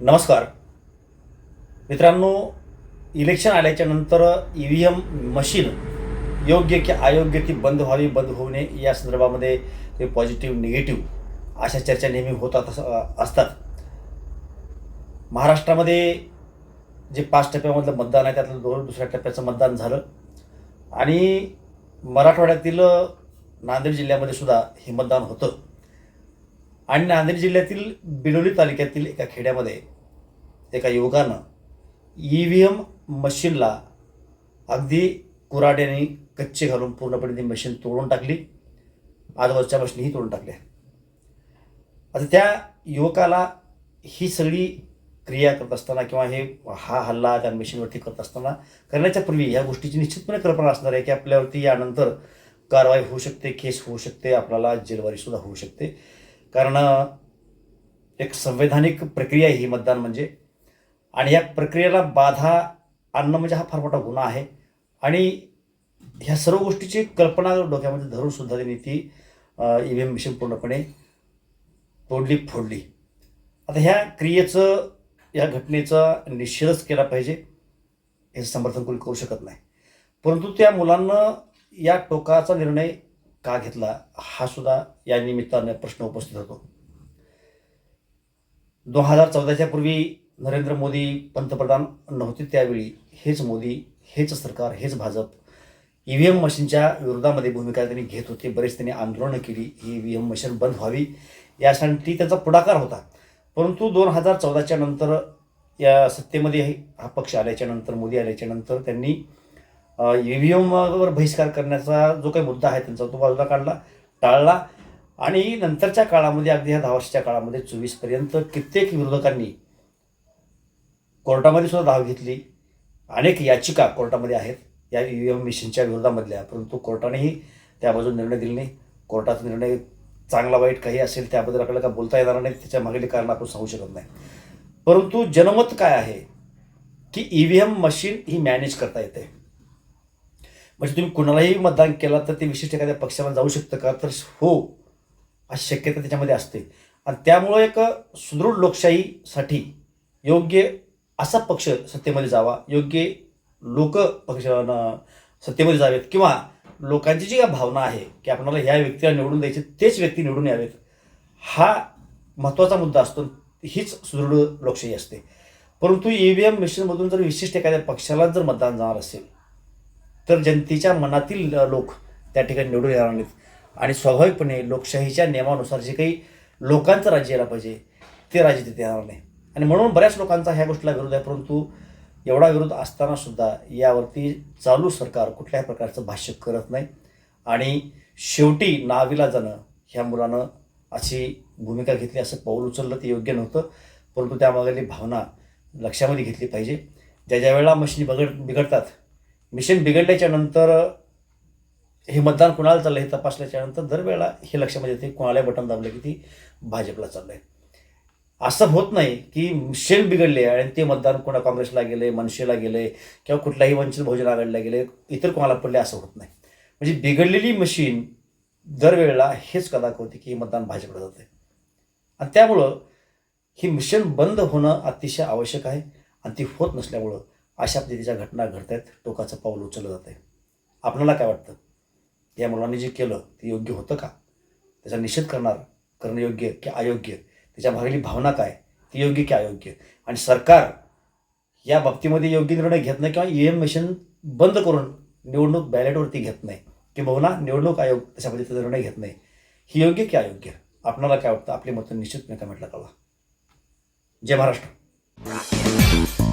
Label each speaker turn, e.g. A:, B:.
A: नमस्कार. मित्रांनो इलेक्शन आल्याच्यानंतर ई व्ही एम मशीन योग्य की अयोग्य ती बंद व्हावी बंद होऊ नये या संदर्भामध्ये ते पॉझिटिव्ह निगेटिव्ह अशा चर्चा नेहमी होतात असतात. महाराष्ट्रामध्ये जे पाच टप्प्यामधलं मतदान आहे त्यातलं दोन दुसऱ्या टप्प्याचं मतदान झालं. आणि मराठवाड्यातील नांदेड जिल्ह्यामध्ये सुद्धा हे मतदान होतं. आणि नांदेड जिल्ह्यातील बिलोली तालुक्यातील एका खेड्यामध्ये एका युवकानं ई व्ही एम मशीनला अगदी कुराड्याने कच्चे घालून पूर्णपणे ती मशीन तोडून टाकली. आजूबाजूच्या मशीनही तोडून टाकल्या. आता त्या युवकाला ही सगळी क्रिया करत असताना किंवा हे हा हल्ला त्या मशीनवरती करत असताना करण्याच्या पूर्वी या गोष्टीची निश्चितपणे कल्पना असणार आहे की आपल्यावरती यानंतर कारवाई होऊ शकते केस होऊ शकते आपल्याला जेलवारीसुद्धा होऊ शकते. कारण एक संवैधानिक प्रक्रिया आहे ही मतदान म्हणजे. आणि या प्रक्रियेला बाधा आणणं म्हणजे हा फार मोठा गुन्हा आहे. आणि ह्या सर्व गोष्टीची कल्पना डोक्यामध्ये धरून सुद्धा त्यांनी ती ई व्ही एम मिशन पूर्णपणे तोडली फोडली. आता ह्या क्रियेचं या घटनेचा निषेधच केला पाहिजे हे समर्थन कोणी करू शकत नाही. परंतु त्या मुलांना या टोकाचा निर्णय का घेतला हा सुद्धा या निमित्ताने प्रश्न उपस्थित होतो. दोन हजार चौदाच्या पूर्वी नरेंद्र मोदी पंतप्रधान नव्हते त्यावेळी हेच मोदी हेच सरकार हेच भाजप ई व्ही एम मशीनच्या विरोधामध्ये भूमिका त्यांनी घेत होते. बरेच त्यांनी आंदोलनं केली ही ई व्ही एम मशीन बंद व्हावी यासाठी त्यांचा पुढाकार होता. परंतु दोन हजार चौदाच्या नंतर या सत्तेमध्ये हा पक्ष आल्याच्यानंतर मोदी आल्याच्यानंतर त्यांनी ई व्ही एमवर बहिष्कार करण्याचा जो काही मुद्दा आहे त्यांचा तो बाजूला काढला टाळला. आणि नंतरच्या काळामध्ये अगदी ह्या दहा वर्षाच्या काळामध्ये चोवीसपर्यंत कित्येक विरोधकांनी कोर्टामध्ये सुद्धा धाव घेतली. अनेक याचिका कोर्टामध्ये आहेत. या ई व्ही एम मिशनच्या विरोधामधल्या परंतु कोर्टानेही त्या बाजूने निर्णय दिले नाही. कोर्टाचा निर्णय चांगला वाईट काही असेल त्याबद्दल आपल्याला काय बोलता येणार नाही त्याच्या मागील कारण आपण सांगू शकत नाही. परंतु जनमत काय आहे? की ई व्ही एम मशीन ही मॅनेज करता येते. म्हणजे तुम्ही कुणालाही मतदान केला तर ते विशिष्ट एखाद्या पक्षाला जाऊ शकतं का? तर हो अशी शक्यता त्याच्यामध्ये असते. आणि त्यामुळं एक सुदृढ लोकशाहीसाठी योग्य असा पक्ष सत्तेमध्ये जावा योग्य लोक पक्ष सत्तेमध्ये जावेत किंवा लोकांची जी भावना आहे की आपणाला ह्या व्यक्तीला निवडून द्यायची तेच व्यक्ती निवडून यावेत हा महत्त्वाचा मुद्दा असतो हीच सुदृढ लोकशाही असते. परंतु ई व्ही एम मशीनमधून जर विशिष्ट एखाद्या पक्षाला जर मतदान जाणार असेल तर जनतेच्या मनातील लोक त्या ठिकाणी निवडून येणार नाहीत. आणि स्वाभाविकपणे लोकशाहीच्या नियमानुसार जे काही लोकांचं राज्य यायला पाहिजे ते राज्य तिथे येणार नाही. आणि म्हणून बऱ्याच लोकांचा ह्या गोष्टीला विरोध आहे परंतु एवढा विरोध असताना सुद्धा यावरती चालू सरकार कुठल्याही प्रकारचं भाष्य करत नाही. आणि शेवटी नावीला जाणं ह्या मुलानं अशी भूमिका घेतली असं पाऊल उचललं ते योग्य नव्हतं. परंतु त्यामागली भावना लक्षामध्ये घेतली पाहिजे. ज्या ज्या वेळेला मशीनी बिघड बिघडतात मिशन बिघडल्याच्या नंतर हे मतदान कुणाला चाललं हे तपासल्याच्या नंतर दरवेळेला हे लक्षामध्ये म्हणजे येते कोणाला बटन दाबलं की ती भाजपला चाललं आहे असं होत नाही की मिशन बिघडले आणि ते मतदान कोणा काँग्रेसला गेले मनसेला गेले किंवा कुठल्याही वंचित बहुजन आघाडीला गेले इतर कोणाला पडले असं होत नाही. म्हणजे बिघडलेली मशीन दरवेळेला हेच कदा होते की हे मतदान भाजपला जाते आणि त्यामुळं ही मिशन बंद होणं अतिशय आवश्यक आहे आणि ती होत नसल्यामुळं अशा पद्धतीच्या घटना घडत आहेत. टोकाचं पाऊल उचललं जातं आहे आपल्याला काय वाटतं? या मुलांनी जे केलं ते योग्य होतं का? त्याचा निषेध करणार करणं योग्य की अयोग्य? त्याच्या मागली भावना काय? ती योग्य की अयोग्य? आणि सरकार या बाबतीमध्ये योग्य निर्णय घेत नाही किंवा ई एम मशीन बंद करून निवडणूक बॅलेटवरती घेत नाही. किंबहुना निवडणूक आयोग तशा पद्धतीचा निर्णय घेत नाही. ही योग्य की अयोग्य? आपणाला काय वाटतं? आपली मतं निश्चितपणे कमेंटला कळवा जय महाराष्ट्र.